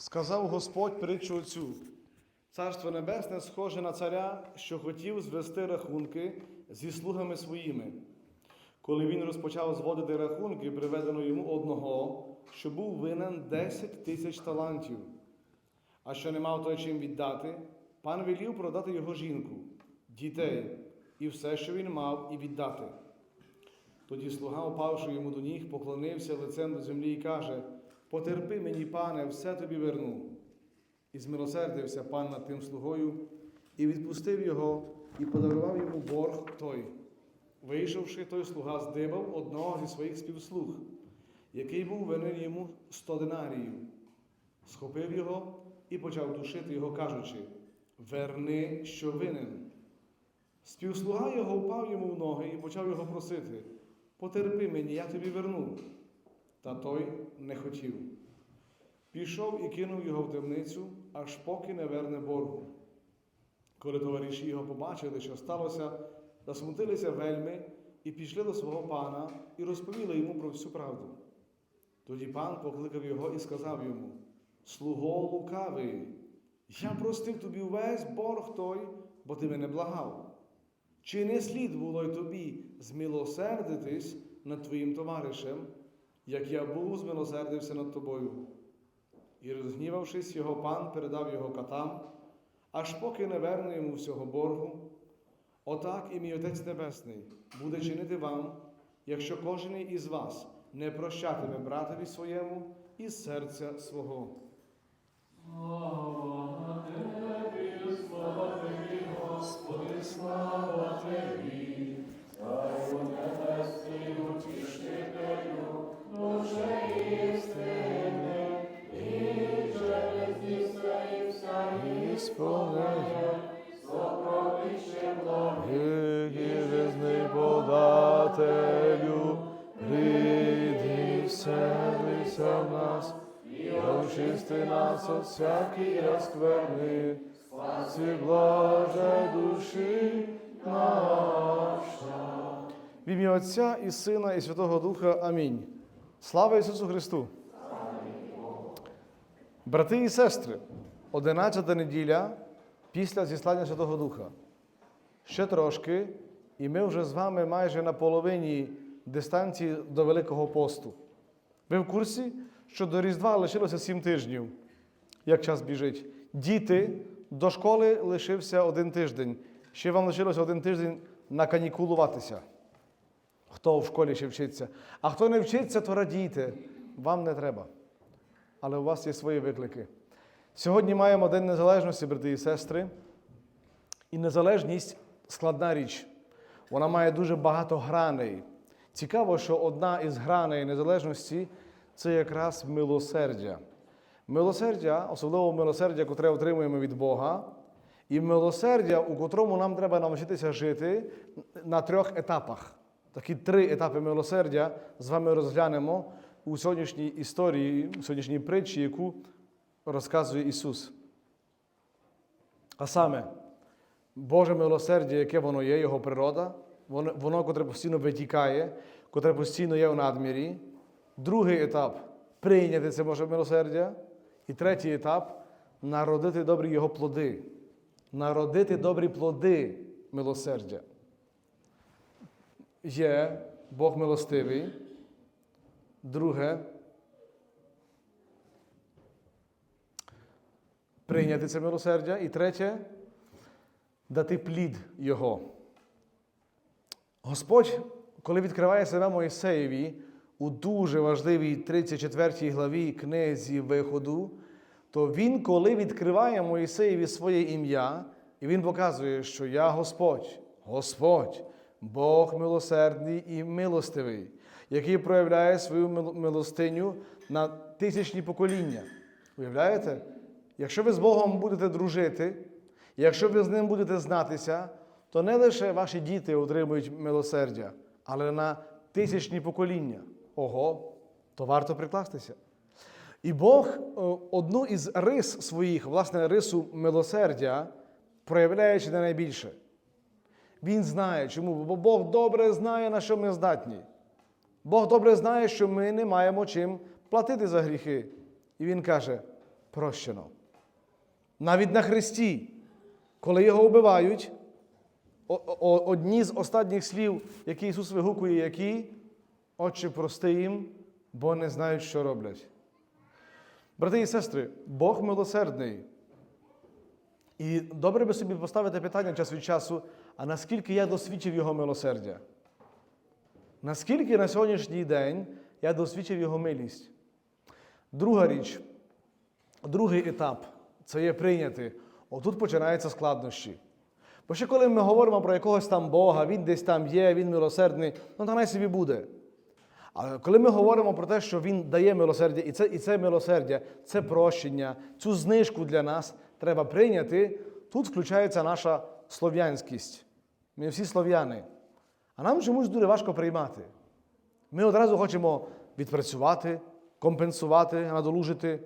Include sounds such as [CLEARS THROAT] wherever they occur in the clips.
Сказав Господь притчу цю. Царство Небесне схоже на царя, що хотів звести рахунки зі слугами своїми. Коли він розпочав зводити рахунки, приведено йому одного, що був винен 10 тисяч талантів. А що не мав той чим віддати, пан велів продати його жінку, дітей і все, що він мав, і віддати. Тоді слуга, упавши йому до ніг, поклонився лицем до землі і каже: Потерпи мені, пане, все тобі верну. І змилосердився пан над тим слугою, і відпустив його, і подарував йому борг той. Вийшовши, той слуга здибав одного зі своїх співслуг, який був винен йому сто динаріїв. Схопив його і почав душити його, кажучи: Верни, що винен. Співслуга його впав йому в ноги і почав його просити: Потерпи мені, я тобі верну. Та той не хотів. Пішов і кинув його в темницю, аж поки не верне боргу. Коли товариші його побачили, що сталося, засмутилися вельми і пішли до свого пана і розповіли йому про всю правду. Тоді пан покликав його і сказав йому: Слуго лукавий, я простив тобі увесь борг той, бо ти мене благав. Чи не слід було й тобі змилосердитись над твоїм товаришем, як я був змилосердився над тобою? І, розгнівавшись, його пан передав його катам, аж поки не верне йому всього боргу. Отак і мій Отець Небесний буде чинити вам, якщо кожен із вас не прощатиме братові своєму із серця свого. Очисти нас от всякої оскверни, спаси блаже душі наша. В ім'я Отця і Сина, і Святого Духа. Амінь. Слава Ісусу Христу! Брати і сестри, одинадцята неділя після зіслання Святого Духа. Ще трошки, і ми вже з вами майже на половині дистанції до Великого посту. Ви в курсі, що до Різдва лишилося сім тижнів, як час біжить. Діти до школи лишився один тиждень. Ще вам лишилося один тиждень наканікулуватися. Хто в школі ще вчиться. А хто не вчиться, то радійте. Вам не треба. Але у вас є свої виклики. Сьогодні маємо День Незалежності, брати і сестри. І незалежність складна річ. Вона має дуже багато граней. Цікаво, що одна із граней незалежності це якраз милосердя. Милосердя, особливо милосердя, котре отримуємо від Бога, і милосердя, у котрому нам треба навчитися жити на трьох етапах. Такі три етапи милосердя з вами розглянемо у сьогоднішній історії, у сьогоднішній притчі, яку розказує Ісус. А саме, Боже милосердя, яке воно є, Його природа, воно, воно котре постійно витікає, котре постійно є у надмірі. Другий етап прийняти це Боже милосердя. І третій етап народити добрі Його плоди. Народити добрі плоди милосердя. Є Бог милостивий. Друге. Прийняти це милосердя. І третє дати плід Його. Господь, коли відкриває себе Моїсеєві у дуже важливій 34 главі книзі Виходу, то Він, коли відкриває Моїсеєві своє ім'я, і Він показує, що я Господь, Господь, Бог милосердний і милостивий, який проявляє свою милостиню на тисячні покоління. Уявляєте? Якщо ви з Богом будете дружити, якщо ви з ним будете знатися, то не лише ваші діти отримують милосердя, але на тисячні покоління. Ого, то варто прикластися. І Бог е, одну із рис своїх, власне, рису милосердя, проявляє чи не найбільше. Він знає, чому? Бо Бог добре знає, на що ми здатні. Бог добре знає, що ми не маємо чим платити за гріхи. І Він каже: прощено. Навіть на Христі, коли його вбивають, одні з останніх слів, які Ісус вигукує, які Отче, прости їм, бо не знають, що роблять. Брати і сестри, Бог милосердний. І добре би собі поставити питання час від часу, а наскільки я досвідчив Його милосердя? Наскільки на сьогоднішній день я досвідчив Його милість? Друга річ, другий етап це є прийняти. Отут починаються складнощі. Бо ще коли ми говоримо про якогось там Бога, Він десь там є, Він милосердний, ну то най собі буде. Але коли ми говоримо про те, що Він дає милосердя, і це, і це милосердя, це прощення, цю знижку для нас треба прийняти, тут включається наша слов'янськість. Ми всі слов'яни. А нам чомусь дуже важко приймати. Ми одразу хочемо відпрацювати, компенсувати, надолужити.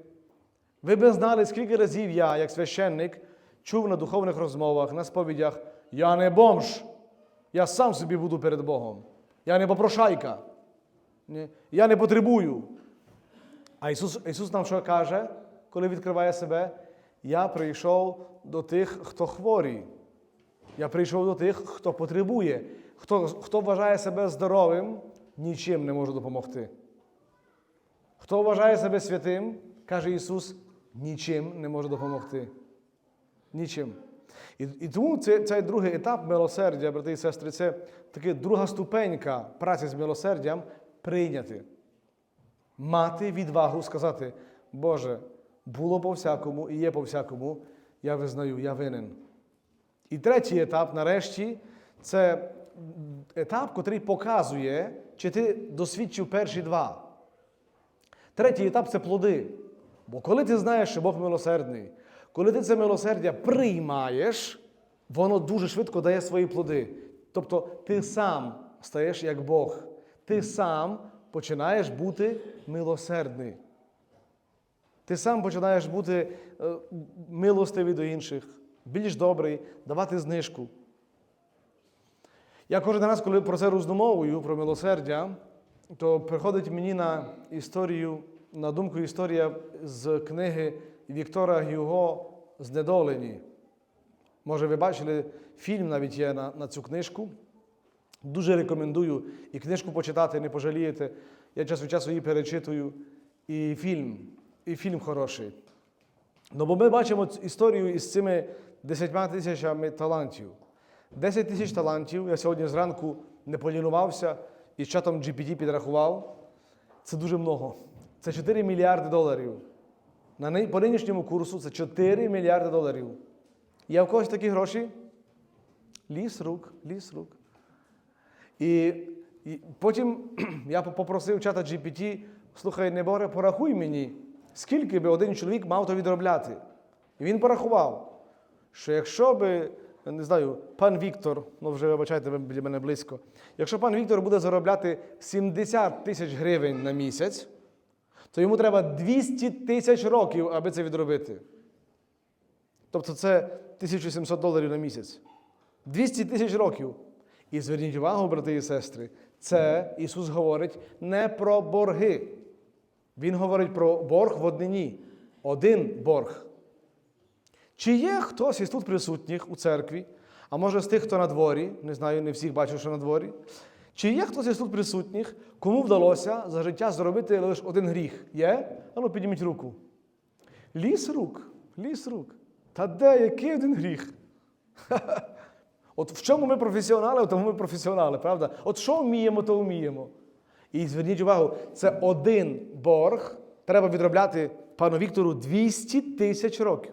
Ви б знали, скільки разів я, як священник, чув на духовних розмовах, на сповідях, я не бомж, я сам собі буду перед Богом. Я не попрошайка. Я не потребую. А Ісус, Ісус нам що каже, коли відкриває себе? Я прийшов до тих, хто хворий. Я прийшов до тих, хто потребує. Хто, хто вважає себе здоровим, нічим не може допомогти. Хто вважає себе святим, каже Ісус, нічим не може допомогти. Нічим. І, і тому цей, цей другий етап милосердя, брати і сестри, це така друга ступенька праці з милосердям прийняти. Мати відвагу сказати, Боже, було по всякому і є по всякому, я визнаю, я винен. І третій етап, нарешті, це етап, який показує, чи ти досвідчив перші два. Третій етап це плоди. Бо коли ти знаєш, що Бог милосердний, коли ти це милосердя приймаєш, воно дуже швидко дає свої плоди. Тобто ти сам стаєш як Бог. Ти сам починаєш бути милосердний. Ти сам починаєш бути е, милостивий до інших, більш добрий, давати знижку. Я кожен раз, коли про це роздумовую, про милосердя, то приходить мені на історію, на думку історія з книги Віктора Гюго Знедолені. Може, ви бачили, фільм навіть є на, на цю книжку. Дуже рекомендую і книжку почитати, не пожалієте. Я час від часу її перечитую. І фільм, і фільм хороший. Ну, бо ми бачимо історію із цими 10 тисячами талантів. 10 тисяч талантів. Я сьогодні зранку не полінувався і з чатом GPT підрахував. Це дуже много. Це 4 мільярди доларів. На по нинішньому курсу це 4 мільярди доларів. Є в когось такі гроші? Ліс рук, ліс рук. І, потім [CLEARS THROAT] я попросив чата GPT, слухай, Неборе, порахуй мені, скільки би один чоловік мав то відробляти. І він порахував, що якщо би, не знаю, пан Віктор, ну вже вибачайте, ви біля мене близько, якщо пан Віктор буде заробляти 70 тисяч гривень на місяць, то йому треба 200 тисяч років, аби це відробити. Тобто це 1700 доларів на місяць. 200 тисяч років. І зверніть увагу, брати і сестри, це Ісус говорить не про борги. Він говорить про борг в однині. Один борг. Чи є хтось із тут присутніх у церкві, а може з тих, хто на дворі, не знаю, не всіх бачу, що на дворі. Чи є хтось із тут присутніх, кому вдалося за життя зробити лише один гріх? Є? Ану, підніміть руку. Ліс рук, ліс рук. Та де який один гріх? [LAUGHS] От в чому ми професіонали, тому ми професіонали, правда? От що вміємо, то вміємо. І зверніть увагу, це один борг. Треба відробляти пану Віктору 200 тисяч років.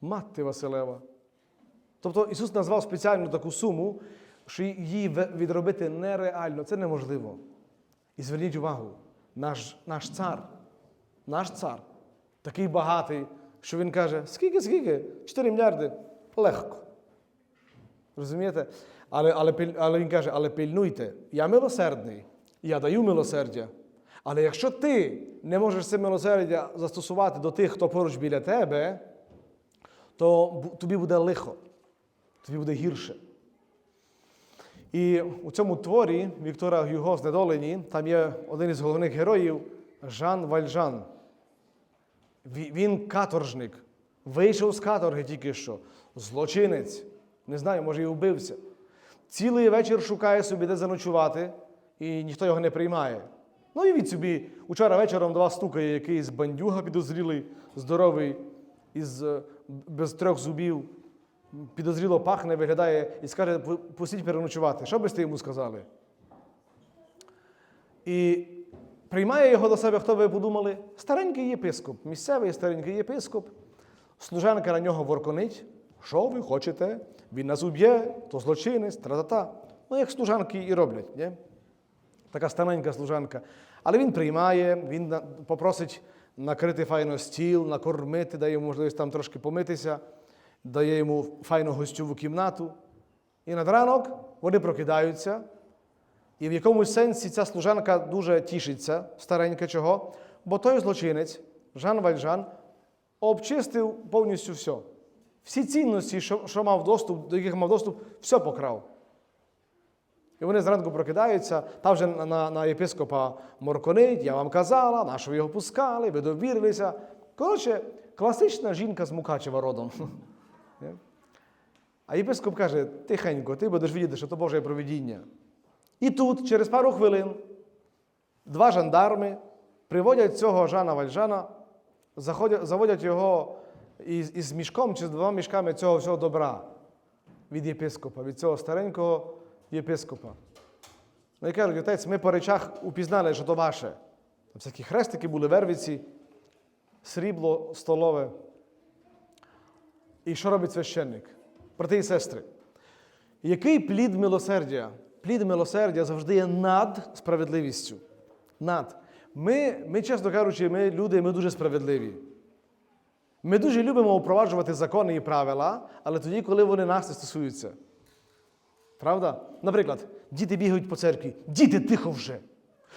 Мати Василева. Тобто Ісус назвав спеціальну таку суму, що її відробити нереально, це неможливо. І зверніть увагу, наш, наш цар, наш цар, такий багатий, що він каже: скільки, скільки? 4 мільярди? Легко. Розумієте? Але, але, але він каже, але пильнуйте, я милосердний, я даю милосердя. Але якщо ти не можеш це милосердя застосувати до тих, хто поруч біля тебе, то тобі буде лихо, тобі буде гірше. І у цьому творі Віктора Гюго знедолені, там є один із головних героїв Жан Вальжан. Він каторжник. Вийшов з каторги тільки що. Злочинець. Не знаю, може і вбився. Цілий вечір шукає собі, де заночувати, і ніхто його не приймає. Ну і від собі, учора вечором до вас стукає якийсь бандюга підозрілий, здоровий, із е, без трьох зубів, підозріло пахне, виглядає і скаже, «Пу- пустіть переночувати. Що би ти йому сказали? І приймає його до себе, хто ви подумали? Старенький єпископ, місцевий старенький єпископ. Служанка на нього ворконить. Що ви хочете? Він нас уб'є, то злочинець, тра-та-та. Ну, як служанки і роблять. Ні? Така старенька служанка. Але він приймає, він попросить накрити файно стіл, накормити, дає йому можливість там трошки помитися, дає йому файну гостьову кімнату. І над ранок вони прокидаються, і в якомусь сенсі ця служанка дуже тішиться, старенька чого, бо той злочинець, Жан Вальжан, обчистив повністю все. Всі цінності, що, що мав доступ, до яких мав доступ, все покрав. І вони зранку прокидаються, та вже на, на, на єпископа морконить, я вам казала, на що ви його пускали, ви довірилися. Коротше, класична жінка з Мукачева родом. [LAUGHS] А єпископ каже: тихенько, ти будеш видіти, що то Боже провидіння. І тут, через пару хвилин, два жандарми приводять цього Жана Вальжана, заводять його із, із мішком чи з двома мішками цього всього добра від єпископа, від цього старенького єпископа. Ну і кажуть, отець, ми по речах упізнали, що то ваше. Там всякі хрестики були, вервиці, срібло столове. І що робить священник? Брати і сестри, який плід милосердя? Плід милосердя завжди є над справедливістю. Над. Ми, ми, чесно кажучи, ми люди, ми дуже справедливі. Ми дуже любимо впроваджувати закони і правила, але тоді, коли вони нас не стосуються. Правда? Наприклад, діти бігають по церкві. Діти тихо вже.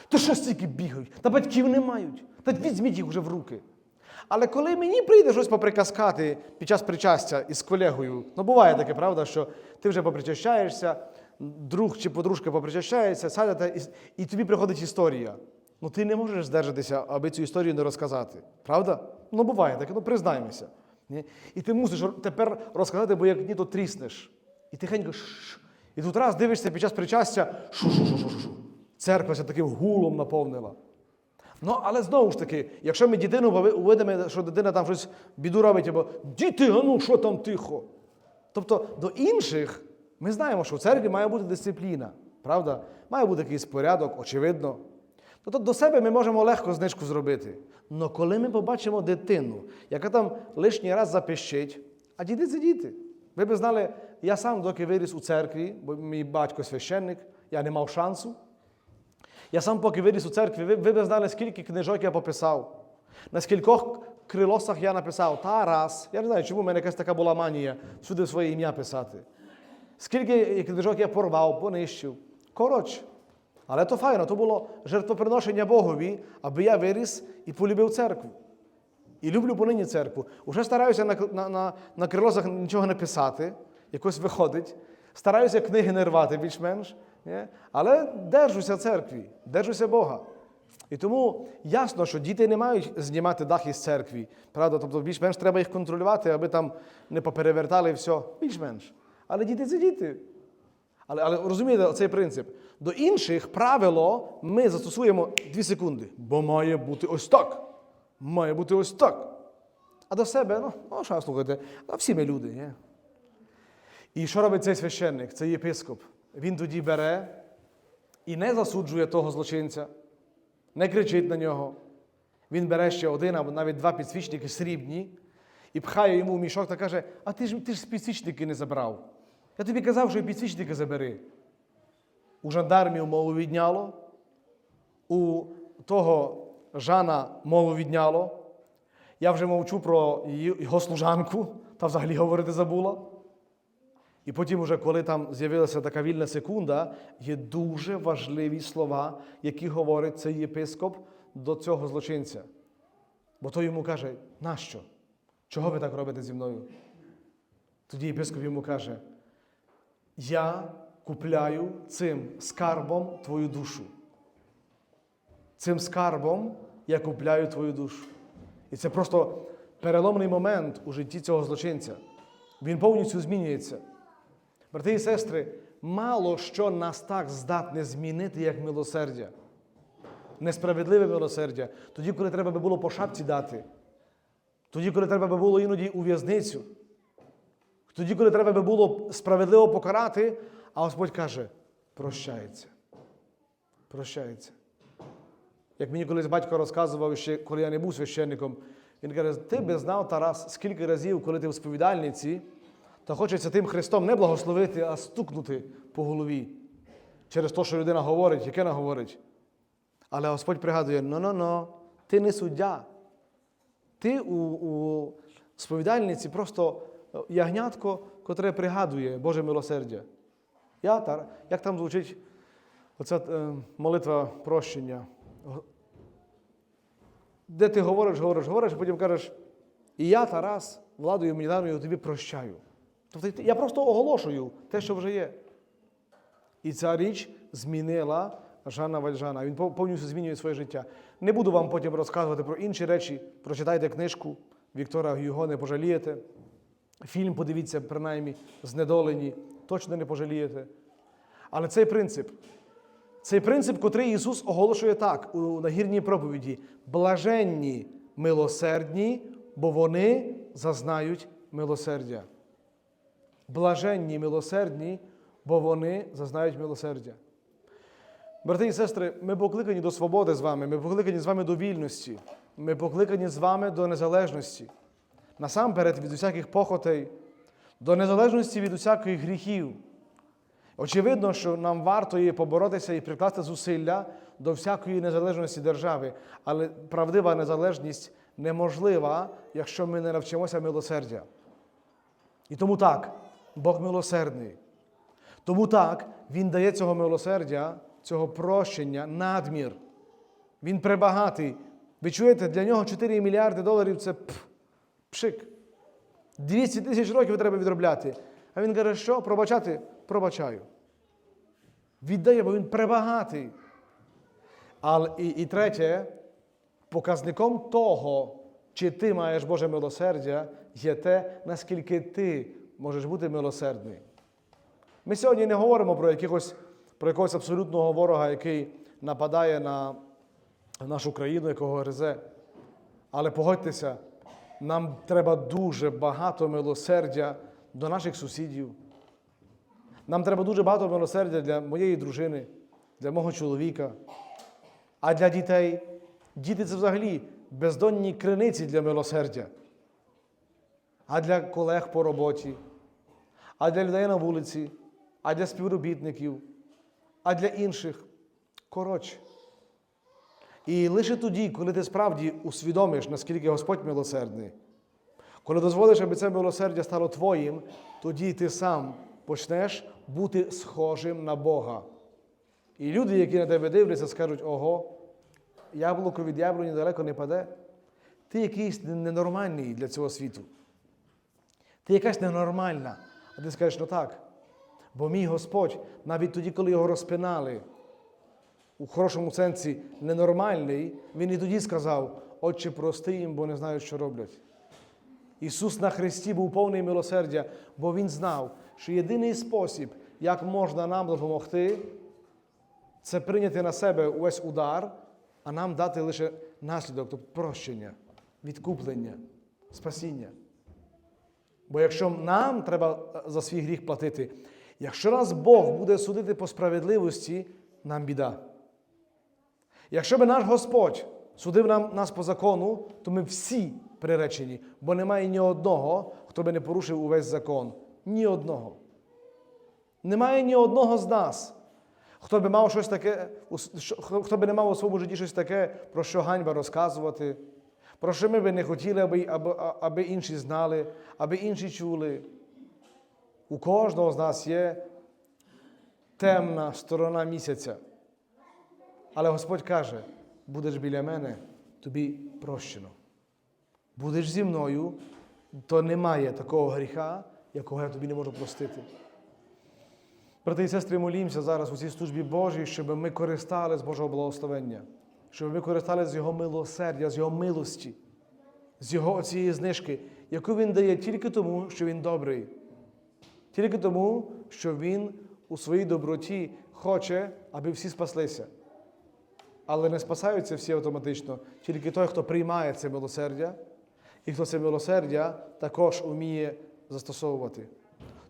Та що стільки бігають? Та батьків не мають. Та візьміть їх вже в руки. Але коли мені прийде щось поприкаскати під час причастя із колегою, ну буває таке, правда, що ти вже попричащаєшся, друг чи подружка попричащається, сядете, і, і тобі приходить історія. Ну ти не можеш здержатися, аби цю історію не розказати. Правда? Ну буває таке, ну признаймося. Ні? І ти мусиш тепер розказати, бо як ні, то тріснеш. І тихенько. «Шш». І тут раз дивишся під час причастя, шу-шу-шу-шу-шу. Церква все таким гулом наповнила. Ну, але знову ж таки, якщо ми дитину увидимо, що дитина там щось біду робить, або діти, а ну що там тихо. Тобто до інших ми знаємо, що в церкві має бути дисципліна, правда? Має бути якийсь порядок, очевидно. Тобто до себе ми можемо легко знижку зробити. Але коли ми побачимо дитину, яка там лишній раз запищить, а діти це діти. Ви б знали, я сам, доки виріс у церкві, бо мій батько священник, я не мав шансу. Я сам, поки виріс у церкві, ви, ви б знали, скільки книжок я пописав. На скількох крилосах я написав Тарас. Я не знаю, чому в мене якась така була манія всюди своє ім'я писати. Скільки книжок я порвав, понищив. Коротше. Але то файно, то було жертвоприношення Богові, аби я виріс і полюбив церкву. І люблю понині церкву. Уже стараюся на, на, на, на крилосах нічого не писати, якось виходить. Стараюся книги не рвати більш-менш. Але держуся церкві, держуся Бога. І тому ясно, що діти не мають знімати дах із церкві. Правда, тобто більш-менш треба їх контролювати, аби там не поперевертали все. Більш-менш. Але діти це діти. Але, але розумієте, цей принцип. До інших правило ми застосуємо дві секунди. Бо має бути ось так. Має бути ось так. А до себе, ну, ну що слухайте, а всі ми люди. Ні? І що робить цей священник, цей єпископ? Він тоді бере і не засуджує того злочинця, не кричить на нього. Він бере ще один або навіть два підсвічники срібні і пхає йому в мішок та каже: А ти ж ти ж підсвічники не забрав. Я тобі казав, що і підсвічники забери. У жандармів мову відняло, у того Жана мову відняло. Я вже мовчу про його служанку, та взагалі говорити забула. І потім, уже, коли там з'явилася така вільна секунда, є дуже важливі слова, які говорить цей єпископ до цього злочинця. Бо той йому каже: нащо? Чого ви так робите зі мною? Тоді єпископ йому каже: Я купляю цим скарбом твою душу. Цим скарбом я купляю твою душу. І це просто переломний момент у житті цього злочинця. Він повністю змінюється. Брати і сестри, мало що нас так здатне змінити, як милосердя. Несправедливе милосердя. Тоді, коли треба би було по шапці дати. Тоді, коли треба би було іноді у в'язницю. Тоді, коли треба би було справедливо покарати, а Господь каже, прощається. Прощається. Як мені колись батько розказував, ще коли я не був священником, він каже, ти би знав, Тарас, скільки разів, коли ти в сповідальниці, то хочеться тим Христом не благословити, а стукнути по голові. Через те, що людина говорить, яке вона говорить. Але Господь пригадує: ну-ну-ну, ти не суддя. Ти у, у сповідальниці просто ягнятко, котре пригадує Боже милосердя. Я, як там звучить оця е, молитва прощення? Де ти говориш, говориш, говориш, а потім кажеш, і я, Тарас, владою мені тобі прощаю. Тобто я просто оголошую те, що вже є. І ця річ змінила Жана Вальжана. Він повністю змінює своє життя. Не буду вам потім розказувати про інші речі. Прочитайте книжку Віктора Гюго, не пожалієте. Фільм подивіться, принаймні, знедолені, точно не пожалієте. Але цей принцип, цей принцип, котрий Ісус оголошує так у нагірній проповіді: блаженні милосердні, бо вони зазнають милосердя. Блаженні милосердні, бо вони зазнають милосердя. Брати і сестри, ми покликані до свободи з вами, ми покликані з вами до вільності, ми покликані з вами до незалежності. Насамперед від усяких похотей, до незалежності від усяких гріхів. Очевидно, що нам варто є поборотися і прикласти зусилля до всякої незалежності держави, але правдива незалежність неможлива, якщо ми не навчимося милосердя. І тому так, Бог милосердний. Тому так, Він дає цього милосердя, цього прощення, надмір. Він пребагатий. Ви чуєте, для нього 4 мільярди доларів це пф, пшик. 200 тисяч років треба відробляти. А він каже, що? Пробачати? Пробачаю. Віддає, бо він пребагатий. Але і, і третє, показником того, чи ти маєш Боже милосердя, є те, наскільки ти можеш бути милосердний. Ми сьогодні не говоримо про якихось, про якогось абсолютного ворога, який нападає на нашу країну, якого гризе. Але погодьтеся, нам треба дуже багато милосердя до наших сусідів. Нам треба дуже багато милосердя для моєї дружини, для мого чоловіка. А для дітей, діти це взагалі бездонні криниці для милосердя. А для колег по роботі, а для людей на вулиці, а для співробітників, а для інших. Коротше. І лише тоді, коли ти справді усвідомиш, наскільки Господь милосердний, коли дозволиш, аби це милосердя стало твоїм, тоді ти сам почнеш бути схожим на Бога. І люди, які на тебе дивляться, скажуть: ого, яблуко від яблуні далеко не паде. Ти якийсь ненормальний для цього світу. Ти якась ненормальна. А ти скажеш, ну так. Бо мій Господь, навіть тоді, коли його розпинали, у хорошому сенсі ненормальний, він і тоді сказав, Отче, прости їм, бо не знають, що роблять. Ісус на Христі був повний милосердя, бо Він знав, що єдиний спосіб, як можна нам допомогти, це прийняти на себе увесь удар, а нам дати лише наслідок, тобто прощення, відкуплення, спасіння. Бо якщо нам треба за свій гріх платити, якщо нас Бог буде судити по справедливості, нам біда. Якщо би наш Господь судив нам, нас по закону, то ми всі приречені, бо немає ні одного, хто би не порушив увесь закон. Ні одного. Немає ні одного з нас, хто би мав щось таке, хто би не мав у своєму житті щось таке, про що ганьба розказувати, про що ми би не хотіли, аби, аби, аби інші знали, аби інші чули. У кожного з нас є темна сторона місяця. Але Господь каже: будеш біля мене, тобі прощено. Будеш зі мною, то немає такого гріха, якого я тобі не можу простити. Брати і сестри, молімося зараз у цій службі Божій, щоб ми користали з Божого благословення, щоб ми користали з Його милосердя, з Його милості. з його цієї знижки, яку він дає тільки тому, що він добрий, тільки тому, що він у своїй доброті хоче, аби всі спаслися. Але не спасаються всі автоматично, тільки той, хто приймає це милосердя, і хто це милосердя також вміє застосовувати.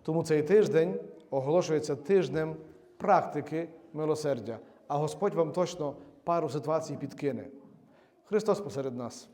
Тому цей тиждень оголошується тижнем практики милосердя, а Господь вам точно пару ситуацій підкине. Христос посеред нас.